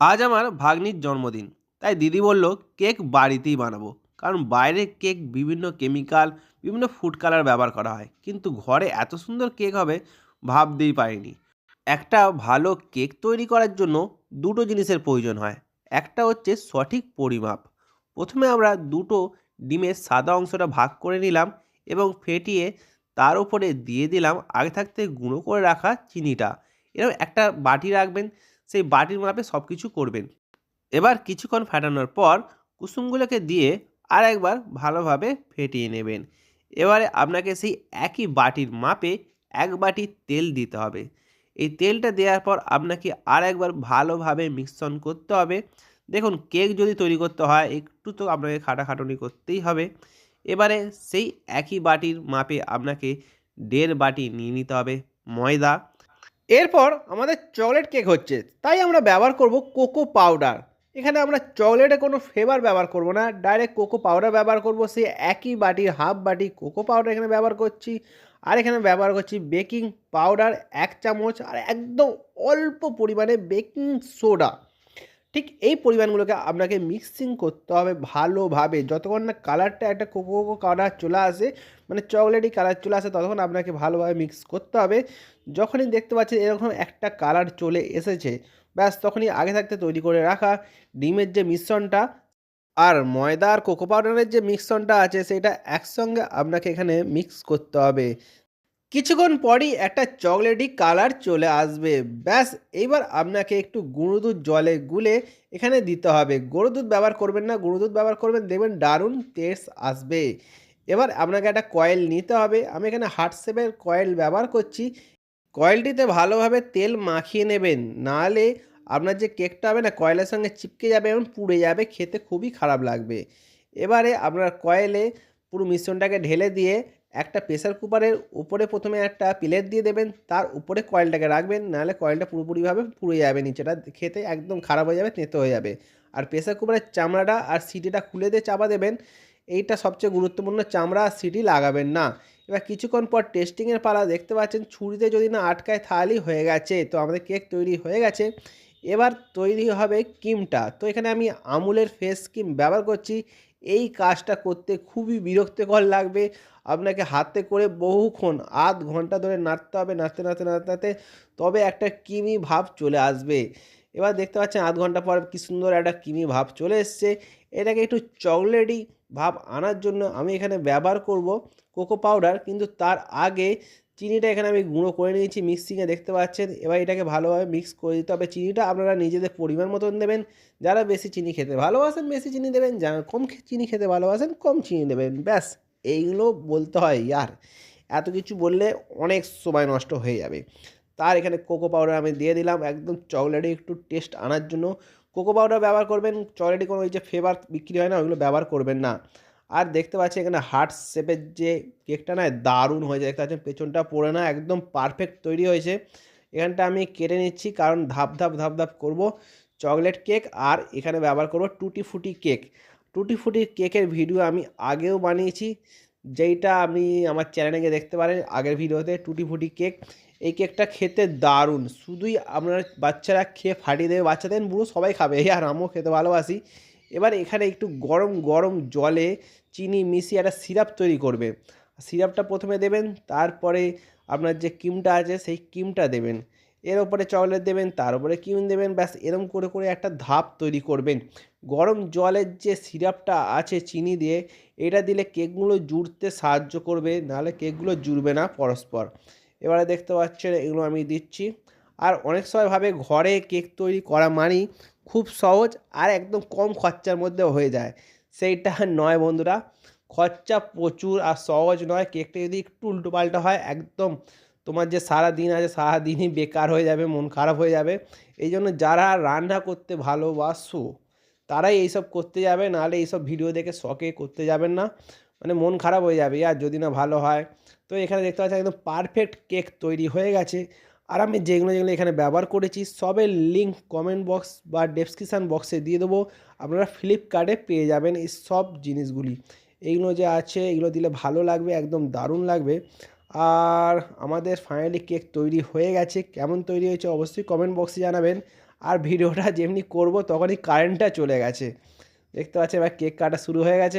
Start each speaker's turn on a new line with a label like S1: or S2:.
S1: আজ আমার ভাগ্নির জন্মদিন। তাই দিদি বলল, কেক বাড়িতেই বানাবো। কারণ বাইরে কেক বিভিন্ন কেমিক্যাল, বিভিন্ন ফুড কালার ব্যবহার করা হয়। কিন্তু ঘরে এত সুন্দর কেক হবে, ভাবতেই পারিনি। একটা ভালো কেক তৈরি করার জন্য দুটো জিনিসের প্রয়োজন হয়। একটা হচ্ছে সঠিক পরিমাপ। প্রথমে আমরা দুটো ডিমের সাদা অংশটা ভাগ করে নিলাম এবং ফেটিয়ে তার উপরে দিয়ে দিলাম আগে থাকতে গুঁড়ো করে রাখা চিনিটা। এরকম একটা বাটি রাখবেন সেই বাটির মাপে সব কিছু করবেন। এবার কিছুক্ষণ ফাটানোর পর কুসুমগুলোকে দিয়ে আর একবার ভালোভাবে ফেটিয়ে নেবেন। এবারে আপনাকে সেই একই বাটির মাপে এক বাটি তেল দিতে হবে। এই তেলটা দেওয়ার পর আপনাকে আর একবার ভালোভাবে মিশ্রণ করতে হবে। দেখুন, কেক যদি তৈরি করতে হয়, একটু তো আপনাকে খাটাখাটুনি করতেই হবে। এবারে সেই একই বাটির মাপে আপনাকে দেড় বাটি নিয়ে নিতে হবে ময়দা। এরপর আমাদের চকলেট কেক হচ্ছে। তাই আমরা ব্যবহার করব কোকো পাউডার এখানে আমরা চকলেটে কোনো ফ্লেভার ব্যবহার করব না। ডাইরেক্ট কোকো পাউডার ব্যবহার করব। সে একই বাটি হাফ বাটি কোকো পাউডার এখানে ব্যবহার করছি। আর এখানে ব্যবহার করছি বেকিং পাউডার এক চামচ। আর একদম অল্প পরিমাণে বেকিং সোডা ঠিক এই পরিমাণগুলোকে আপনাকে মিক্সিং করতে হবে ভালোভাবে। যতক্ষণ না কালারটা একটা কোকো কোকো কালার চলে আসে মানে চকলেটই কালার চলে আসে, ততক্ষণ আপনাকে ভালোভাবে মিক্স করতে হবে। যখনই দেখতে পাচ্ছেন এরকম একটা কালার চলে এসেছে, ব্যাস তখনই আগে থাকতে তৈরি করে রাখা ডিমের যে মিশ্রণটা আর ময়দা আর কোকো পাউডারের যে মিশ্রণটা আছে, সেটা একসঙ্গে আপনাকে এখানে মিক্স করতে হবে। কিছুক্ষণ পরই একটা চকলেটি কালার চলে আসবে। ব্যাস, এইবার আপনাকে একটু গুঁড়ো দুধ জলে গুলে এখানে দিতে হবে। গুঁড়ো দুধ ব্যবহার করবেন না, গুঁড়ো দুধ ব্যবহার করবেন, দেখবেন দারুণ টেস্ট আসবে। এবার আপনাকে একটা কয়েল নিতে হবে। আমি এখানে হার্ট শেপের কয়েল ব্যবহার করছি। কয়েলটিতে ভালোভাবে তেল মাখিয়ে নেবেন। নাহলে আপনার যে কেকটা হবে না কয়েলের সঙ্গে চিপকে যাবে এবং পুড়ে যাবে, খেতে খুবই খারাপ লাগবে। এবারে আপনার কয়েলে পুরো মিশ্রণটাকে ঢেলে দিয়ে একটা প্রেসার কুকারের উপরে প্রথমে একটা প্লেট দিয়ে দেবেন, তার উপরে কয়েলটাকে রাখবেন, নাহলে কয়েলটা পুরোপুরিভাবে পুড়ে যাবে নিচেটা, খেতে একদম খারাপ হয়ে যাবে, তেঁতো হয়ে যাবে। আর প্রেসার কুকারের চামড়াটা আর সিটিটা খুলে দিয়ে চাপা দেবেন, এইটা সবচেয়ে গুরুত্বপূর্ণ চামড়া আর সিটি লাগাবেন না। এবার কিছুক্ষণ পর টেস্টিংয়ের পালা দেখতে পাচ্ছেন, ছুরিতে যদি না আটকায় তাহলেই হয়ে গেছে। তো আমাদের কেক তৈরি হয়ে গেছে। এবার তৈরি হবে ক্রিমটা তো এখানে আমি আমুলের ফেস ক্রিম ব্যবহার করছি। এই কাজটা করতে খুবই বিরক্তিকর লাগবে। আপনাকে হাতে করে বহুক্ষণ, আধ ঘণ্টা ধরে নাড়তে হবে, নাড়তে নাড়তে নাড়তে তবে একটা কিমি ভাব চলে আসবে। এবার দেখতে পাচ্ছেন আধ ঘণ্টা পর কী সুন্দর একটা কিমি ভাব চলে এসছে। এটাকে একটু চকলেটই ভাব আনার জন্য আমি এখানে ব্যবহার করব কোকো পাউডার, কিন্তু তার আগে চিনিটা এখানে আমি গুঁড়ো করে নিয়েছি, মিক্সিংয়ে দেখতে পাচ্ছেন। এবার এটাকে ভালোভাবে মিক্স করে দিতে হবে। চিনিটা আপনারা নিজেদের পরিমাণ মতন দেবেন। যারা বেশি চিনি খেতে ভালোবাসেন, বেশি চিনি দেবেন। যারা কম চিনি খেতে ভালোবাসেন, কম চিনি দেবেন। ব্যাস, এইগুলো বলতে হয় ইয়ার। এত কিছু বললে অনেক সময় নষ্ট হয়ে যাবে। তার এখানে কোকো পাউডার আমি দিয়ে দিলাম। একদম চকলেটে একটু টেস্ট আনার জন্য। কোকো পাউডার ব্যবহার করবেন, চকলেটে কোনো ওই যে ফ্লেভার বিক্রি হয় না, ওইগুলো ব্যবহার করবেন না। আর দেখতে পাচ্ছি এখানে হার্ট শেপের যে কেকটা না, দারুণ হয়েছে। দেখতে পাচ্ছেন পেছনটা পড়ে না একদম পারফেক্ট তৈরি হয়েছে। এখানটা আমি কেটে নিচ্ছি, কারণ ধাপ ধাপ ধাপ ধাপ করব চকলেট কেক আর এখানে ব্যবহার করব টুটি ফুটি কেক টুটি ফুটি কেকের ভিডিও আমি আগেও বানিয়েছি। যেইটা আপনি আমার চ্যানেলে গিয়ে দেখতে পারেন, আগের ভিডিওতে টুটি ফুটি কেক এই কেকটা খেতে দারুণ। শুধুই আপনার বাচ্চারা খেয়ে ফাটিয়ে দেবে বাচ্চাদের বুড়ো সবাই খাবে। আর আমিও খেতে ভালোবাসি। এবার এখানে একটু গরম গরম জলে চিনি মিশিয়ে একটা সিরাপ তৈরি করবে। সিরাপটা প্রথমে দেবেন, তারপরে আপনার যে ক্রিমটা আছে, সেই ক্রিমটা দেবেন। এর ওপরে চকলেট দেবেন, তার উপরে ক্রিম দেবেন, ব্যাস এরম করে করে একটা ধাপ তৈরি করবেন। গরম জলের যে সিরাপটা আছে চিনি দিয়ে, এটা দিলে কেকগুলো জুড়তে সাহায্য করবে, নাহলে কেকগুলো জুড়বে না পরস্পর। এবারে দেখতে পাচ্ছেন, এগুলো আমি দিচ্ছি। আর অনেক সময় ভাবে ঘরে কেক তৈরি করা মানেই খুব সহজ আর একদম কম খরচার মধ্যে হয়ে যায়। সেইটা নয় বন্ধুরা, খরচা প্রচুর আর সহজ নয়। কেকটা যদি একটু উল্টোপাল্টা হয়, একদম তোমার যে সারা দিন আছে সারা দিনই বেকার হয়ে যাবে, মন খারাপ হয়ে যাবে। এই জন্য যারা রান্না করতে ভালোবাসো, তারাই এইসব করতে যাবে, নাহলে এইসব ভিডিও দেখে শখে করতে যাবেন না। মানে মন খারাপ হয়ে যাবে, আর যদি না ভালো হয়। তো এখানে দেখতে পাচ্ছি একদম পারফেক্ট কেক তৈরি হয়ে গেছে। আর আমি যেগুলো যেগুলো এখানে ব্যবহার করেছি, সবের লিঙ্ক কমেন্ট বক্স বা ডেসক্রিপশান বক্সে দিয়ে দেবো। আপনারা ফ্লিপকার্টে পেয়ে যাবেন এই সব জিনিসগুলি। এইগুলো যে আছে, এগুলো দিলে ভালো লাগবে, একদম দারুণ লাগবে। আর আমাদের ফাইনালি কেক তৈরি হয়ে গেছে। কেমন তৈরি হয়েছে অবশ্যই কমেন্ট বক্সে জানাবেন। আর ভিডিওটা যেমনি করব, তখনই কারেন্টটা চলে গেছে। দেখতে পাচ্ছি এবার কেক কাটা শুরু হয়ে গেছে।